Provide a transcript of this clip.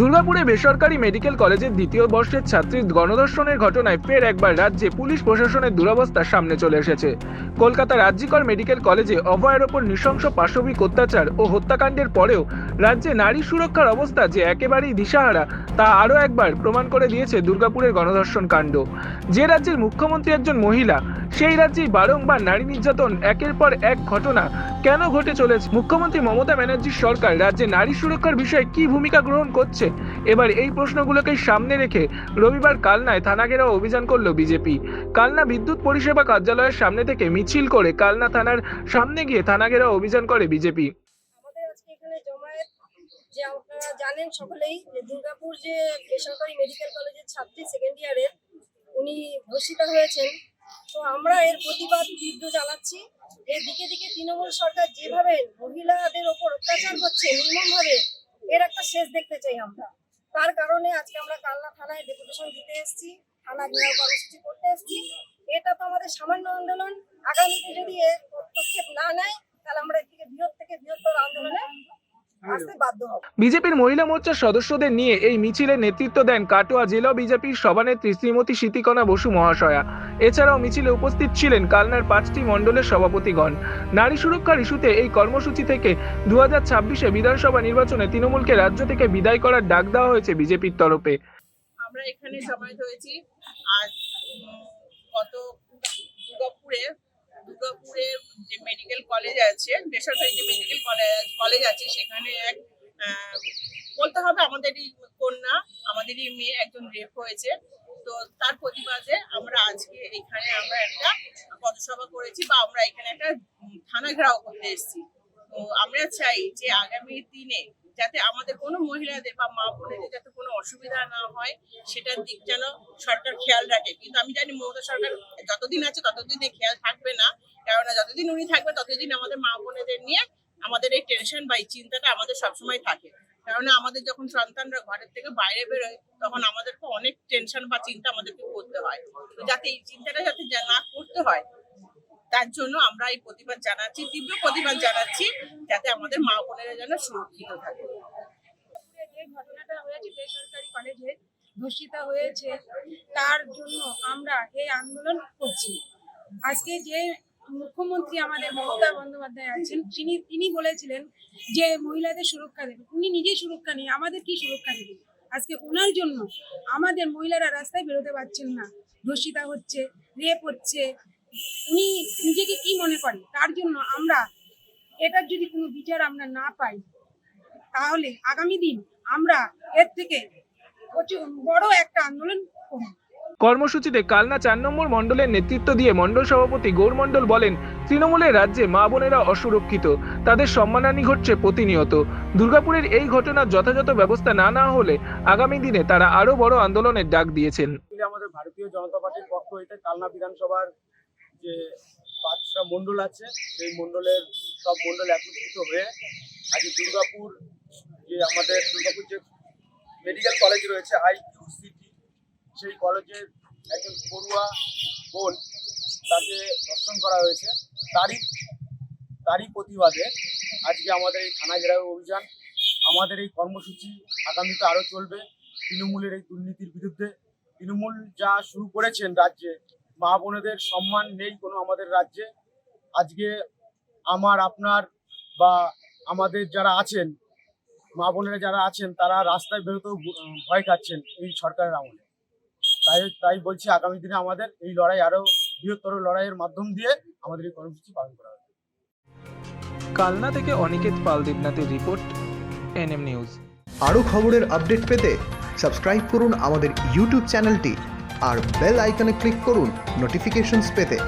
দুর্গাপুরে বেসরকারি মেডিকেল কলেজের দ্বিতীয় বর্ষের ছাত্রীর গণধর্ষণের ঘটনায় ফের একবার রাজ্যে পুলিশ প্রশাসনের দুরবস্থা সামনে চলে এসেছে। কলকাতা রাজ্যিকর মেডিকেল কলেজে অভয়ের ওপর নৃশংস পাশবিক অত্যাচার ও হত্যাকাণ্ডের পরেও রাজ্যে নারী সুরক্ষার অবস্থা যে একেবারেই দিশাহারা, তা আরও একবার প্রমাণ করে দিয়েছে দুর্গাপুরের গণধর্ষণ কাণ্ড। যে রাজ্যের মুখ্যমন্ত্রী একজন মহিলা, সেই রাজ্যেই বারংবার নারী নির্যাতন একের পর এক ঘটনা কেন ঘটে চলেছে? মুখ্যমন্ত্রী মমতা ব্যানার্জির সরকার রাজ্যে নারী সুরক্ষার বিষয়ে কি ভূমিকা গ্রহণ করছে? এবার এই প্রশ্নগুলোকে সামনে রেখে রবিবার কালনায় থানা ঘেরাও অভিযান করল বিজেপি। কালনা বিদ্যুৎ পরিষেবা কার্যালয়ের সামনে থেকে মিছিল করে কালনা থানার সামনে গিয়ে থানা ঘেরাও অভিযান করে বিজেপি। যে আপনারা জানেন সকলেই, যে দুর্গাপুর যে বেসরকারি মেডিকেল কলেজের ছাত্রী সেকেন্ড ইয়ারের উনি ধর্ষিতা হয়েছেন। তো আমরা এর প্রতিবাদ তীব্র জানাচ্ছি। এর দিকে দিকে তৃণমূল সরকার যেভাবে মহিলাদের ওপর অত্যাচার করছে, নির্মমভাবে শেষ দেখতে চাই আমরা। তার কারণে আজকে আমরা কালনা থানায় ডেপুটেশন দিতে এসেছি থানা ঘেরাও কর্মসূচি করতে এসেছি। এটা তো আমাদের সামান্য আন্দোলন। আগামীতে যদি পদক্ষেপ না নেয় তাহলে আমরা এর থেকে বৃহৎ থেকে বৃহত্তর আন্দোলনে আসতে বাধ্য হব বিজেপির মহিলা মোর্চার সদস্যদের নিয়ে এই মিছিলের নেতৃত্ব দেন কাটোয়া জেলা বিজেপির সভানেত্রী শ্রীমতী শীতিকণা বসু মহাশয়া। এছাড়াও মিছিলে উপস্থিত ছিলেন কালনার পাঁচটি মণ্ডলের সভাপতিগণ। নারী সুরক্ষার ইস্যুতে এই কর্মসূচি থেকে দু হাজার ছাব্বিশে বিধানসভা নির্বাচনে তৃণমূলকে রাজ্য থেকে বিদায় করার ডাক দেওয়া হয়েছে বিজেপির তরফে। আমরা এখানে সমাবেত হয়েছি। আর গত দুর্গাপুরে দুর্গাপুরে যে মেডিকেল কলেজ আছে, বেসরকারি যে মেডিকেল কলেজ কলেজ আছে, সেখানে এক বলতে হবে আমাদেরই কন্যা, আমাদেরই মেয়ে একজন রেপ হয়েছে। তো তার প্রতিবাদে আমরা আজকে এখানে আমরা একটা পদসভা করেছি বা আমরা এখানে একটা থানা ঘেরাও করতে এসেছি। তো আমরা চাই যে আগামী দিনে যাতে আমাদের কোনো মহিলাদের বা মা বোনেদের যাতে কোনো অসুবিধা না হয়, সেটার দিক যেন সরকার খেয়াল রাখে। কিন্তু আমি জানি মমতা সরকার যতদিন আছে ততদিন খেয়াল থাকবে না। কেননা যতদিন উনি থাকবে ততদিন আমাদের মা বোনেদের নিয়ে আমাদের এই টেনশন বা এই চিন্তাটা আমাদের সবসময় থাকে। কেননা আমাদের যখন সন্তানরা ঘরের থেকে বাইরে বেরোয়, তখন আমাদেরকে অনেক টেনশন বা চিন্তা আমাদেরকে করতে হয়। তো যাতে এই চিন্তাটা যাতে না করতে হয়, তার জন্য আমরা এই প্রতিবাদ জানাচ্ছি, তীব্র প্রতিবাদ জানাচ্ছি, যাতে আমাদের মা বোনেরা যেন সুরক্ষিত থাকে। যে ঘটনাটা বেসরকারি কলেজে হয়েছে। তার জন্য আমরা এই আন্দোলন করছি। আজকে যে মুখ্যমন্ত্রী আমাদের মমতা বন্দ্যোপাধ্যায় আছেন, তিনি তিনি বলেছিলেন যে মহিলাদের সুরক্ষা দেবে। উনি নিজেই সুরক্ষা নেই, আমাদের কি সুরক্ষা দেবে? আজকে ওনার জন্য আমাদের মহিলারা রাস্তায় বেরোতে পারছেন না। ধর্ষিতা হচ্ছে, রেপ হচ্ছে। উনি নিজেকে কি মনে করেন? তার জন্য আমরা এটার যদি কোনো বিচার আমরা না পাই, তাহলে আগামী দিন আমরা এর থেকে বড় একটা আন্দোলন করব। কর্মসূচিতে কালনা চার নম্বর মণ্ডলের নেতৃত্ব দিয়ে মণ্ডল সভাপতি গৌর মণ্ডল বলেন, তৃণমূলের রাজ্যে মা বোনেরা অসুরক্ষিত, তাদের সম্মানহানি ঘটছে প্রতিনিয়ত। দুর্গাপুরের এই ঘটনার যথাযথ ব্যবস্থা না না হলে আগামী দিনে তারা আরও বড় আন্দোলনের ডাক দিয়েছেন। আমাদের ভারতীয় জনতা পার্টির পক্ষ হইতে কালনা বিধানসভার যে পাঁচটা মণ্ডল আছে, সেই মণ্ডলের সব মণ্ডল একত্রিত হয়ে আজ দুর্গাপুর যে আমাদের দুর্গাপুর যে মেডিকেল কলেজ রয়েছে আই সিটি সেই কলেজের একজন পড়ুয়া বোন তাকে ধর্ষণ করা হয়েছে। তারই তারই প্রতিবাদে আজকে আমাদের এই থানা ঘেরাও অভিযান, আমাদের এই কর্মসূচি আগামীতে আরও চলবে। তৃণমূলের এই দুর্নীতির বিরুদ্ধে তৃণমূল যা শুরু করেছেন রাজ্যে, মা বোনেদের সম্মান নেই কোনো আমাদের রাজ্যে। আজকে আমার, আপনার বা আমাদের যারা আছেন, মা বোনেরা যারা আছেন, তারা রাস্তায় বেরোতেও ভয় খাচ্ছেন এই সরকারের আমলে। তাই তাই বলছি আগামী দিনে আমাদের এই লড়াই আরও বৃহত্তর লড়াইয়ের মাধ্যম দিয়ে আমাদের এই কর্মসূচি পালন করা হবে। কালনা থেকে অনিকেত পাল দেবনাথের রিপোর্ট এনএম নিউজ। আরও খবরের আপডেট পেতে সাবস্ক্রাইব করুন আমাদের ইউটিউব চ্যানেলটি আর বেল আইকনে ক্লিক করুন নোটিফিকেশনস পেতে।